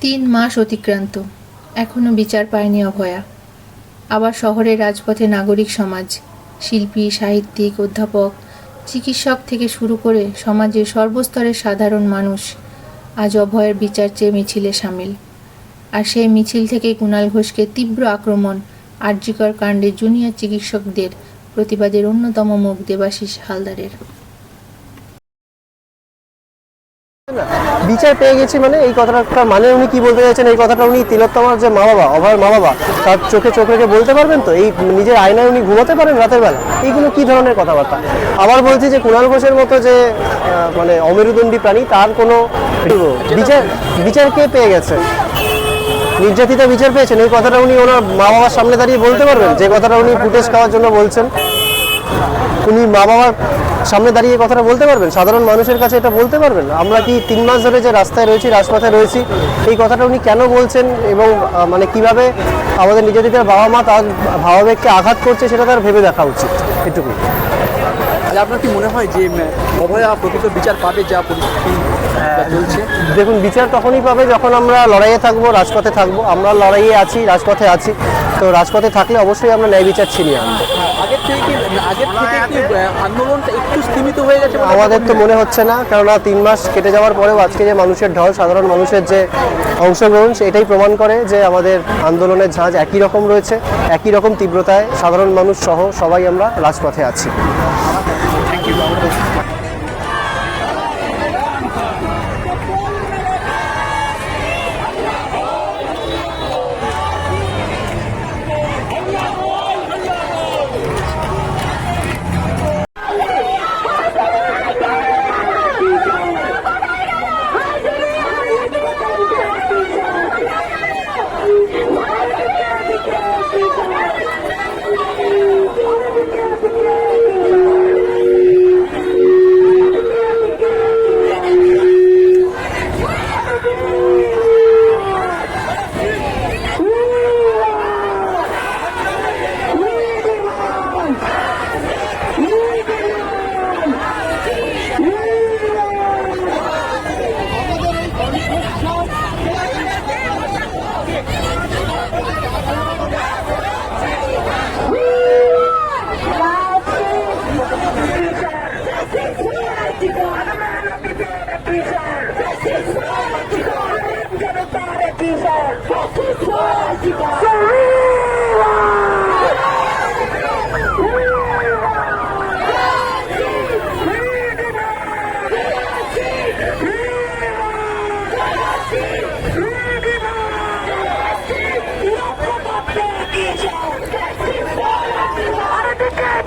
তিন মাস অতিক্রান্ত। এখনও বিচার পায়নি অভয়া। আবার শহরের রাজপথে নাগরিক সমাজ, শিল্পী, সাহিত্যিক, অধ্যাপক, চিকিৎসক থেকে শুরু করে সমাজের সর্বস্তরের সাধারণ মানুষ আজ অভয়ের বিচার চেয়ে মিছিলে সামিল। আর সেই মিছিল থেকে কুণাল ঘোষকে তীব্র আক্রমণ আর্যিকর কাণ্ডে জুনিয়র চিকিৎসকদের প্রতিবাদের অন্যতম মুখ দেবাশিস হালদারের। বিচার পেয়ে গেছি মানে এই কথাটা মানে উনি কি বলতে চাইছেন? এই কথাটা উনি তিলোত্তমার যে মা বাবা অভয়ের মা বাবা, তার চোখে চোখ রেখে বলতে পারবেন তো? এই নিজের আয়নায় উনি ঘুমাতে পারেন রাতের বেলা? এইগুলো কি ধরনের কথাবার্তা? আবার বলছি যে কুণাল ঘোষের মতো যে মানে অমেরুদণ্ডী প্রাণী, তার কোনো বিচার বিচার কে পেয়ে গেছে? নির্যাতিতা বিচার পেয়েছেন? এই কথাটা উনি ওনার মা বাবার সামনে দাঁড়িয়ে বলতে পারবেন? যে কথাটা উনি ফুটেজ খাওয়ার জন্য বলছেন। উনি মা বাবার সামনে দাঁড়িয়ে কথাটা বলতে পারবেন? সাধারণ মানুষের কাছে এটা বলতে পারবেন? আমরা কি তিন মাস ধরে যে রাস্তায় রয়েছি, রাজপথে রয়েছি, এই কথাটা উনি কেন বলছেন এবং মানে কীভাবে আমাদের নিজেদের বাবা মা তার ভাবাবেগকে আঘাত করছে সেটা তার ভেবে দেখা উচিত। এটুকুই। আপনার কি মনে হয় যে অভয়া প্রকৃত বিচার পাবে যা পরিস্থিতি যা চলছে? দেখুন বিচার তখনই পাবে যখন আমরা লড়াইয়ে থাকব রাজপথে থাকব। আমরা লড়াইয়ে আছি রাজপথে আছি। তো রাজপথে থাকলে অবশ্যই আমরা ন্যায় বিচার ছিনিয়ে আনব। আগের থেকে কি আগের থেকে কি আন্দোলনটা একটু হয়ে গেছে আমাদের তো মনে হচ্ছে না কেননা তিন মাস কেটে যাওয়ার পরেও আজকে যে মানুষের ঢল সাধারণ মানুষের যে অংশগ্রহণ সেটাই প্রমাণ করে যে আমাদের আন্দোলনের ঝাঁজ একই রকম রয়েছে একই রকম তীব্রতায় সাধারণ মানুষ সহ সবাই আমরা রাজপথে আছি। y vamos.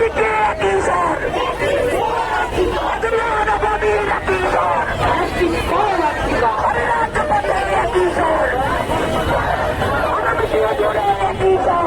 Yeah! Madura, Anita.